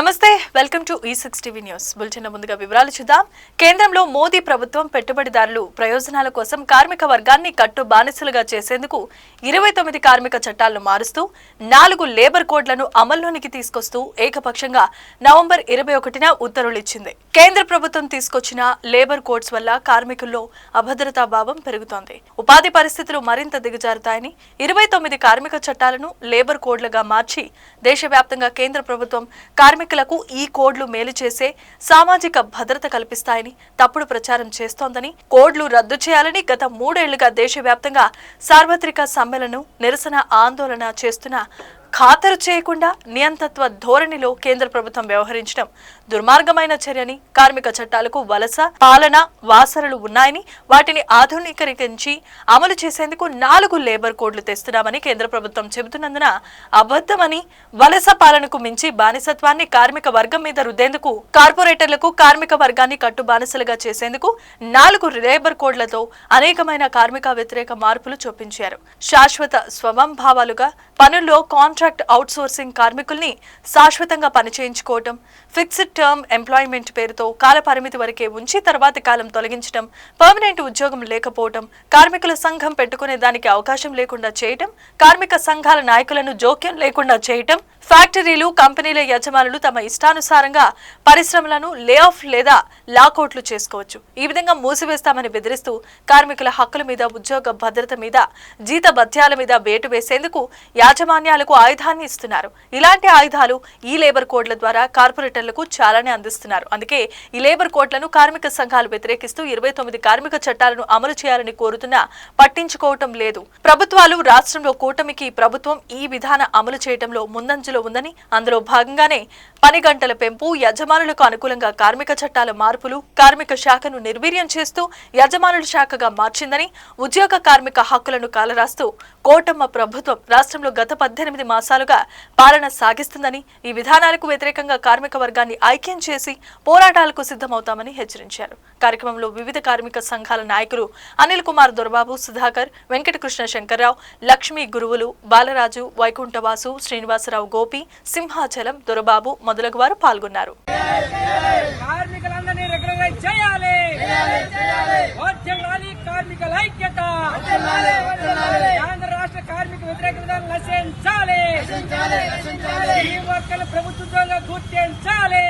నమస్తే welcome to ఈ six TV news bulletin ముందుగా వివరాలు చూద్దాం. కేంద్రంలో మోదీ ప్రభుత్వం పెట్టుబడిదారులు ప్రయోజనాల కోసం కార్మిక వర్గాన్ని కట్టు బానిసలుగా చేసేందుకు ఇరవై తొమ్మిది కార్మిక చట్టాలను మారుస్తూ నాలుగు లేబర్ కోడ్లను అమల్లోనికి తీసుకొస్తూ ఏకపక్షంగా నవంబర్ ఇరవై ఒకటిన ఉత్తర్వులు ఇచ్చింది కేంద్ర ప్రభుత్వం తీసుకొచ్చిన లేబర్ కోడ్స్ వల్ల కార్మికుల్లో అభద్రతా భావం పెరుగుతోంది. ఉపాధి పరిస్థితులు మరింత దిగజారుతాయని ఇరవై తొమ్మిది కార్మిక చట్టాలను లేబర్ కోడ్లుగా మార్చి దేశవ్యాప్తంగా కేంద్ర ప్రభుత్వం కార్మిక కార్మికులకు ఈ కోడ్లు మేలు చేసే సామాజిక భద్రత కల్పిస్తాయని తప్పుడు ప్రచారం చేస్తోందని కోడ్లు రద్దు చేయాలని గత మూడేళ్ళుగా దేశవ్యాప్తంగా సార్వత్రిక సమ్మెలను నిరసన ఆందోళన చేస్తున్న ఖాతరు చేయకుండా నియంతత్వ ధోరణిలో కేంద్ర ప్రభుత్వం వ్యవహరించడం దుర్మార్గమైన చర్యని కార్మిక చట్టాలకు వలస పాలన వాసనలు ఉన్నాయని వాటిని ఆధునీకరించి అమలు చేసేందుకు నాలుగు లేబర్ కోడ్లు తెస్తున్నామని కేంద్ర ప్రభుత్వం చెబుతున్నందున అబద్ధమని వలస పాలనకు మించి బానిసత్వాన్ని కార్మిక వర్గం మీద రుద్దేందుకు కార్పొరేటర్లకు కార్మిక వర్గాన్ని కట్టు బానిసలుగా చేసేందుకు నాలుగు లేబర్ కోడ్లతో అనేకమైన కార్మిక వ్యతిరేక మార్పులు చొప్పించారు. శాశ్వత స్వభావాలుగా పనుల్లో కాంట్రాక్ట్ అవుట్సోర్సింగ్ కార్మికుల్ని శాశ్వతంగా పనిచేయించుకోవటం ఫిక్స్డ్ టర్మ్ ఎంప్లాయ్మెంట్ పేరుతో కాల పరిమితి వరకే ఉంచి తర్వాతి కాలం తొలగించడం పర్మనెంట్ ఉద్యోగం లేకపోవటం కార్మికుల సంఘం పెట్టుకునే దానికి అవకాశం లేకుండా చేయటం కార్మిక సంఘాల నాయకులను జోక్యం లేకుండా చేయటం ఫ్యాక్టరీలు కంపెనీల యజమానులు తమ ఇష్టానుసారంగా పరిశ్రమలను లే ఆఫ్ లేదా లాకౌట్లు చేసుకోవచ్చు. ఈ విధంగా మూసివేస్తామని బెదిరిస్తూ కార్మికుల హక్కుల మీద ఉద్యోగ భద్రత మీద జీత భత్యాల మీద వేటు వేసేందుకు యాజమాన్యాలకు ఆయుధాన్ని ఇస్తున్నారు. ఇలాంటి ఆయుధాలు ఈ లేబర్ కోడ్ల ద్వారా కార్పొరేటర్లకు చాలానే అందిస్తున్నారు. అందుకే ఈ లేబర్ కోడ్లను కార్మిక సంఘాలు వ్యతిరేకిస్తూ ఇరవై తొమ్మిది కార్మిక చట్టాలను అమలు చేయాలని కోరుతున్నా పట్టించుకోవటం లేదు. ప్రభుత్వాలు రాష్ట్రంలో కూటమికి ప్రభుత్వం ఈ విధాన అమలు చేయడంలో ముందంజలో ఉందని అందులో భాగంగానే పని గంటల పెంపు యజమానులకు అనుకూలంగా కార్మిక చట్టాల మార్పులు కార్మిక శాఖను నిర్వీర్యం చేస్తూ యజమానుల శాఖగా మార్చిందని ఉద్యోగ కార్మిక హక్కులను కాలరాస్తూ కోటమ్మ ప్రభుత్వం రాష్ట్రంలో గత పద్దెనిమిది మాసాలుగా పాలన సాగిస్తుందని ఈ విధానాలకు వ్యతిరేకంగా కార్మిక వర్గాన్ని ఐక్యం చేసి పోరాటాలకు సిద్ధమవుతామని హెచ్చరించారు. కార్యక్రమంలో వివిధ కార్మిక సంఘాల నాయకులు అనిల్ కుమార్ దొరబాబు సుధాకర్ వెంకటకృష్ణ శంకర్రావు లక్ష్మీ గురువులు బాలరాజు వైకుంఠవాసు శ్రీనివాసరావు గోపి సింహాచలం దొరబాబు మొదలగు వారు పాల్గొన్నారు. కార్మికులందరినీ రెగ్యులరైజ్ చేయాలి. వర్ధిల్లాలి కార్మికుల ఐక్యత. ఆంధ్ర రాష్ట్ర కార్మిక వ్యతిరేక విధానం నశించాలి ఈ మొక్కలు ప్రభుత్వంగా గుర్తించాలి